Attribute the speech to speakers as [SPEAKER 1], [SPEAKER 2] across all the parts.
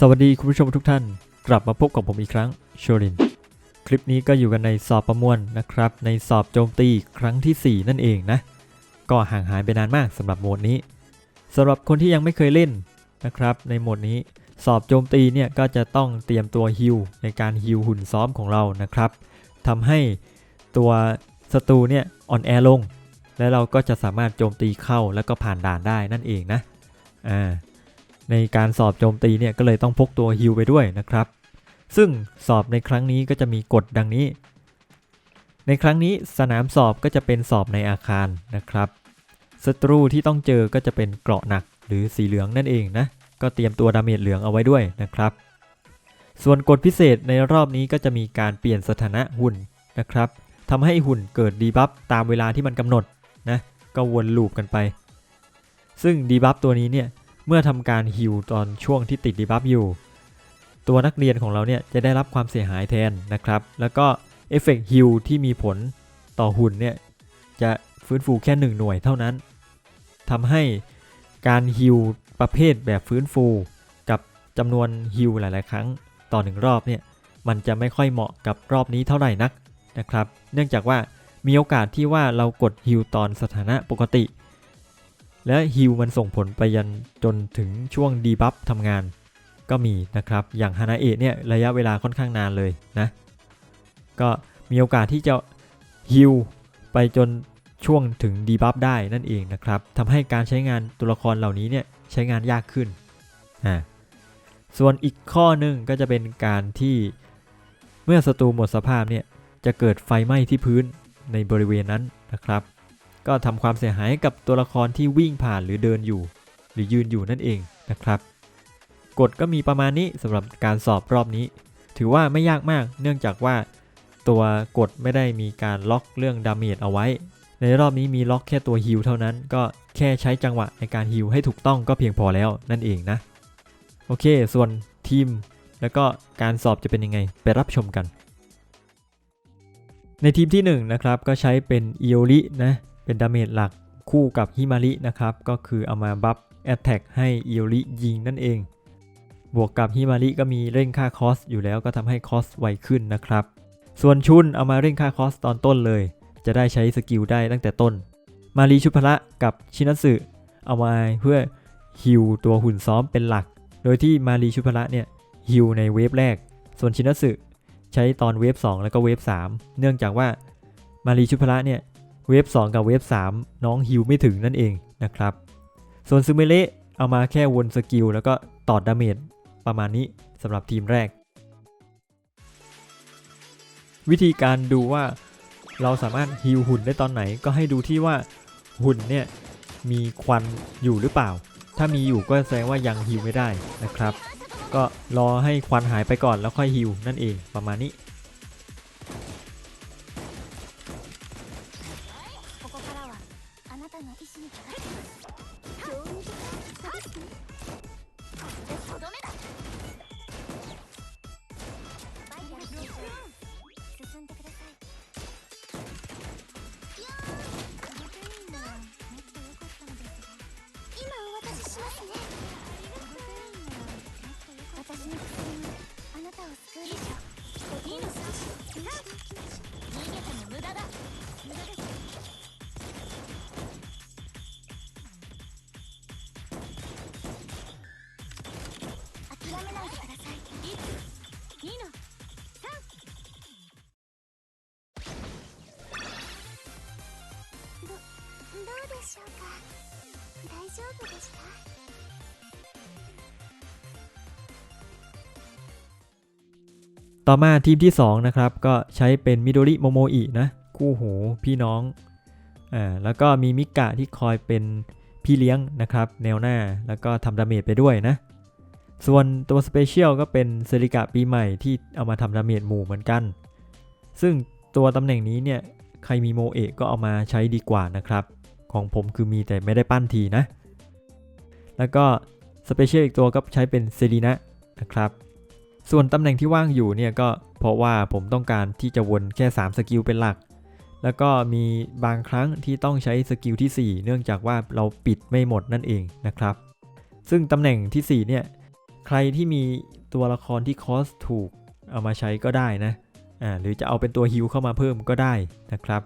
[SPEAKER 1] สวัสดีคุณผู้ชมทุกท่าน กลับมาพบกับผมอีกครั้งโชริน คลิปนี้ก็อยู่กันในสอบประมวลนะครับ ในสอบโจมตีครั้งทีสี่4 นั่นเองนะ ก็ห่างหายไปนานมากสำหรับโหมดนี้สำหรับคนที่ยังไม่เคยเล่นนะครับ ในโหมดนี้สอบโจมตีเนี่ยก็จะต้องเตรียมตัวฮิลในการฮิลหุ่นซ้อมของเรานะครับทำให้ตัวศัตรูเนี่ยอ่อนแอลง และเราก็จะสามารถโจมตีเข้าแล้วก็ผ่านด่านได้นั่นเองนะอ่า ในการสอบโจมตีเนี่ยก็เลยต้องพกตัวฮิลไปด้วยนะครับ ซึ่งสอบในครั้งนี้ก็จะมีกฎดังนี้ ในครั้งนี้สนามสอบก็จะเป็นสอบในอาคารนะครับศัตรูที่ต้องเจอก็จะเป็นเกราะหนักหรือสีเหลืองนั่นเองนะ ก็เตรียมตัวดาเมจเหลืองเอาไว้ด้วยนะครับ ส่วนกฎพิเศษในรอบนี้ก็จะมีการเปลี่ยนสถานะหุ่นนะครับทำให้หุ่นเกิดดีบัฟตามเวลาที่มันกำหนดนะ ก็วนลูปกันไป ซึ่งดีบัฟตัวนี้เนี่ย เมื่อทำการฮิลตอนช่วงที่ติดดีบัฟอยู่ ตัวนักเรียนของเราเนี่ยจะได้รับความเสียหายแทนนะครับ แล้วก็เอฟเฟกต์ฮิลที่มีผลต่อหุ่นเนี่ยจะฟื้นฟูแค่ 1 หน่วยเท่านั้นทำให้การฮิลประเภทแบบฟื้นฟูกับจำนวนฮิลหลาย ๆ ครั้งต่อหนึ่งรอบเนี่ยมันจะไม่ค่อยเหมาะกับรอบนี้เท่าไหร่นักนะครับ เนื่องจากว่ามีโอกาสที่ว่าเรากดฮิลตอนสถานะปกติ และฮิลมันส่งผลไปยันจนถึงช่วงดีบัฟทำงานก็มีนะครับ อย่างฮานาเอะเนี่ยระยะเวลาค่อนข้างนานเลยนะ ก็มีโอกาสที่จะฮิลไปจนช่วงถึงดีบัฟได้นั่นเองนะครับทำให้การใช้งานตัวละครเหล่านี้เนี่ยใช้งานยากขึ้นอ่าส่วนอีกข้อหนึ่งก็จะเป็นการที่เมื่อศัตรูหมดสภาพเนี่ยจะเกิดไฟไหม้ที่พื้นในบริเวณนั้นนะครับ ก็ทำความเสียหายให้กับตัวละครที่วิ่งผ่านหรือเดินอยู่ หรือยืนอยู่นั่นเองนะครับ กฎก็มีประมาณนี้สำหรับการสอบรอบนี้ ถือว่าไม่ยากมาก เนื่องจากว่าตัวกฎไม่ได้มีการล็อกเรื่องดาเมจเอาไว้ ในรอบนี้มีล็อกแค่ตัวฮิลเท่านั้น ก็แค่ใช้จังหวะในการฮิลให้ถูกต้องก็เพียงพอแล้วนั่นเองนะ โอเค ส่วนทีม แล้วก็การสอบจะเป็นยังไงไปรับชมกัน ในทีมที่1นนะครับก็ใช้เป็นอิโอรินะ เป็นดาเมจหลักคู่กับฮิมารินะครับ ก็คือเอามาบัฟแอตแทกให้อิโอริยิงนั่นเอง บวกกับฮิมาริก็มีเร่งค่าคอสอยู่แล้วก็ทำให้คอสไวขึ้นนะครับ ส่วนชุนเอามาเร่งค่าคอสตอนต้นเลย จะได้ใช้สกิลได้ตั้งแต่ต้น มารีชุพระกับชินัสึเอามาเพื่อฮิวตัวหุ่นซ้อมเป็นหลัก โดยที่มารีชุพระเนี่ยฮิวในเวฟแรก ส่วนชินัสึใช้ตอนเวฟ2 แล้วก็เวฟ3 เนื่องจากว่ามารีชุพระเนี่ย เวฟ2 กับเวฟ3 น้องฮิวไม่ถึงนั่นเองนะครับ ส่วนซูเมเละเอามาแค่วนสกิลแล้วก็ตอดดาเมจประมาณนี้สำหรับทีมแรก วิธีการดูว่าเราสามารถฮิวหุ่นได้ตอนไหนก็ให้ดูที่ว่าหุ่นเนี่ยมีควันอยู่หรือเปล่า ถ้ามีอยู่ก็แสดงว่ายังฮิวไม่ได้นะครับ ก็รอให้ควันหายไปก่อนแล้วค่อยฮิวนั่นเองประมาณนี้
[SPEAKER 2] 逃げても無駄だ。無駄です諦めないでください。一、二の。三。ど、どうでしょうか。大丈夫ですか
[SPEAKER 1] ต่อมาทีมที่ 2 นะครับ ก็ใช้เป็นมิโดริโมโมอินะคู่หูพี่น้องอ่าแล้วก็มีมิกะที่คอยเป็นพี่เลี้ยงนะครับ แนวหน้าแล้วก็ทำดาเมจไปด้วยนะ ส่วนตัวสเปเชียลก็เป็นเซริกะปีใหม่ที่เอามาทำดาเมจหมู่เหมือนกัน ซึ่งตัวตำแหน่งนี้เนี่ยใครมีโมเอะก็เอามาใช้ดีกว่านะครับ ของผมคือมีแต่ไม่ได้ปั้นทีนะ แล้วก็สเปเชียลอีกตัวก็ใช้เป็นเซรีนะนะครับ ส่วนตำแหน่งที่ว่างอยู่เนี่ยก็เพราะว่าผมต้องการที่จะวนแค่ 3 สกิลเป็นหลัก แล้วก็มีบางครั้งที่ต้องใช้สกิลที่ 4 เนื่องจากว่าเราปิดไม่หมดนั่นเองนะครับ ซึ่งตำแหน่งที่ 4 เนี่ย ใครที่มีตัวละครที่คอสถูกเอามาใช้ก็ได้นะ อ่าหรือจะเอาเป็นตัวฮิลเข้ามาเพิ่มก็ได้นะครับ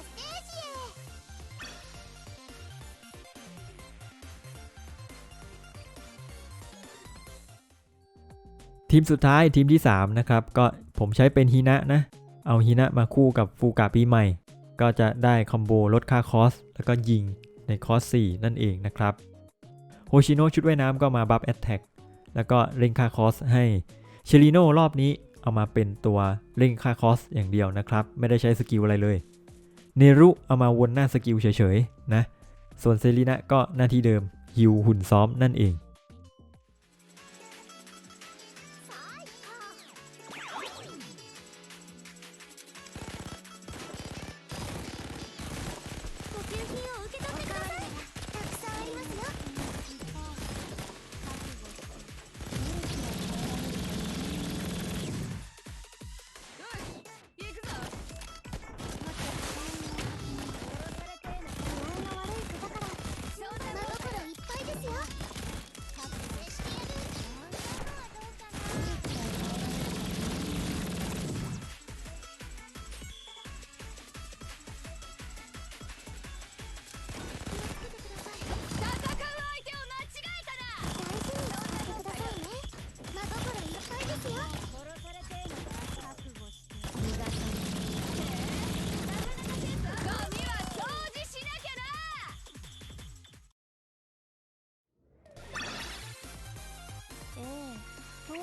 [SPEAKER 2] のステージへ
[SPEAKER 1] ทีมสุดท้ายทีมที่ 3 นะครับ ก็ผมใช้เป็นฮินะนะ เอาฮินะมาคู่กับฟูกะปีใหม่ ก็จะได้คอมโบลดค่าคอส แล้วก็ยิงในคอส 4 นั่นเองนะครับโฮชิโนะชุดว่ายน้ำก็มาบัฟแอตแทกแล้วก็เร่งค่าคอสให้เชลิโนรอบนี้เอามาเป็นตัวเร่งค่าคอสอย่างเดียวนะครับ ไม่ได้ใช้สกิลอะไรเลย เนรุเอามาวนหน้าสกิลเฉยๆนะ ส่วนเซรีนะก็หน้าที่เดิมฮิวหุ่นซ้อมนั่นเอง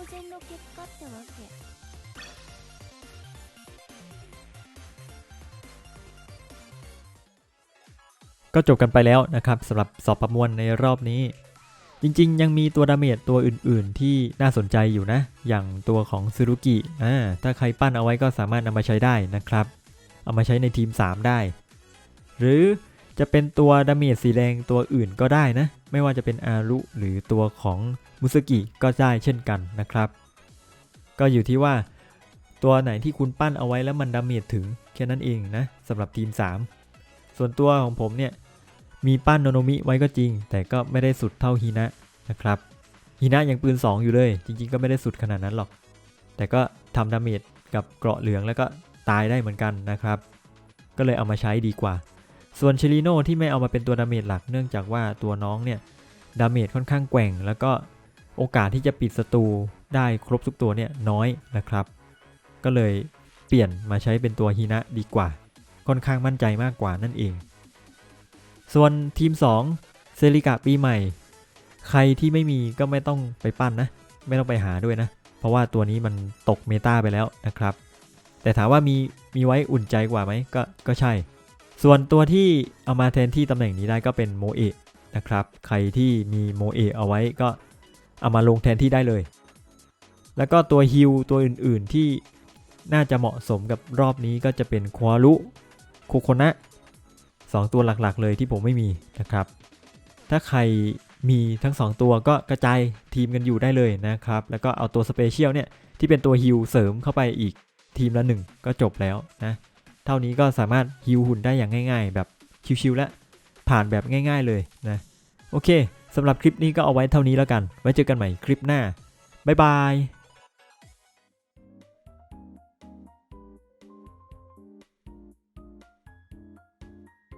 [SPEAKER 2] 然の結果ってわけ
[SPEAKER 1] ก็จบกันไปแล้วนะครับสำหรับสอบประมวลในรอบนี้ จริงๆ ยังมีตัวดาเมจตัวอื่นๆ ที่น่าสนใจอยู่นะ อย่างตัวของซูรุกิอ่าถ้าใครปั้นเอาไว้ก็สามารถนำมาใช้ได้นะครับ เอามาใช้ในทีม 3 ได้ หรือ จะเป็นตัวดาเมจสีแดงตัวอื่นก็ได้นะ ไม่ว่าจะเป็นอารุหรือตัวของมุสกิก็ได้เช่นกันนะครับ ก็อยู่ที่ว่า ตัวไหนที่คุณปั้นเอาไว้แล้วมันดาเมจถึงแค่นั้นเองนะสำหรับทีม 3 ส่วนตัวของผมเนี่ยมีปั้นโนโนมิไว้ก็จริง แต่ก็ไม่ได้สุดเท่าฮีนะนะครับฮีนะยังปืน 2 อยู่เลย จริง ๆ ก็ไม่ได้สุดขนาดนั้นหรอก แต่ก็ทำดาเมจกับเกราะเหลืองแล้วก็ตายได้เหมือนกันนะครับ ก็เลยเอามาใช้ดีกว่า ส่วนเชลิโนที่ไม่เอามาเป็นตัวดาเมจหลักเนื่องจากว่าตัวน้องเนี่ยดาเมจค่อนข้างแกว่ง แล้วก็โอกาสที่จะปิดศัตรูได้ครบทุกตัวเนี่ยน้อยนะครับ ก็เลยเปลี่ยนมาใช้เป็นตัวฮีนะดีกว่า ค่อนข้างมั่นใจมากกว่านั่นเอง ส่วนทีม 2 เซริกะปีใหม่ ใครที่ไม่มีก็ไม่ต้องไปปั้นนะ ไม่ต้องไปหาด้วยนะ เพราะว่าตัวนี้มันตกเมตาไปแล้วนะครับ แต่ถามว่ามีมีไว้อุ่นใจกว่าไหมก็ก็ใช่ ส่วนตัวที่เอามาแทนที่ตำแหน่งนี้ได้ก็เป็นโมเอะนะครับ ใครที่มีโมเอะเอาไว้ก็เอามาลงแทนที่ได้เลย แล้วก็ตัวฮิลตัวอื่นๆที่น่าจะเหมาะสมกับรอบนี้ก็จะเป็นควารุโคโคนะสองตัวหลักๆเลยที่ผมไม่มีนะครับ ถ้าใครมีทั้ง 2 ตัวก็กระจายทีมกันอยู่ได้เลยนะครับ แล้วก็เอาตัวสเปเชียลเนี่ยที่เป็นตัวฮิลเสริมเข้าไปอีกทีมละหนึ่งก็จบแล้วนะ เท่านี้ก็สามารถฮิวหุ่นได้อย่างง่าย ๆ แบบชิวๆและผ่านแบบง่าย ๆเลยนะโอเคสำหรับคลิปนี้ก็เอาไว้เท่านี้แล้วกัน ไว้เจอกันใหม่คลิปหน้าบ๊ายบาย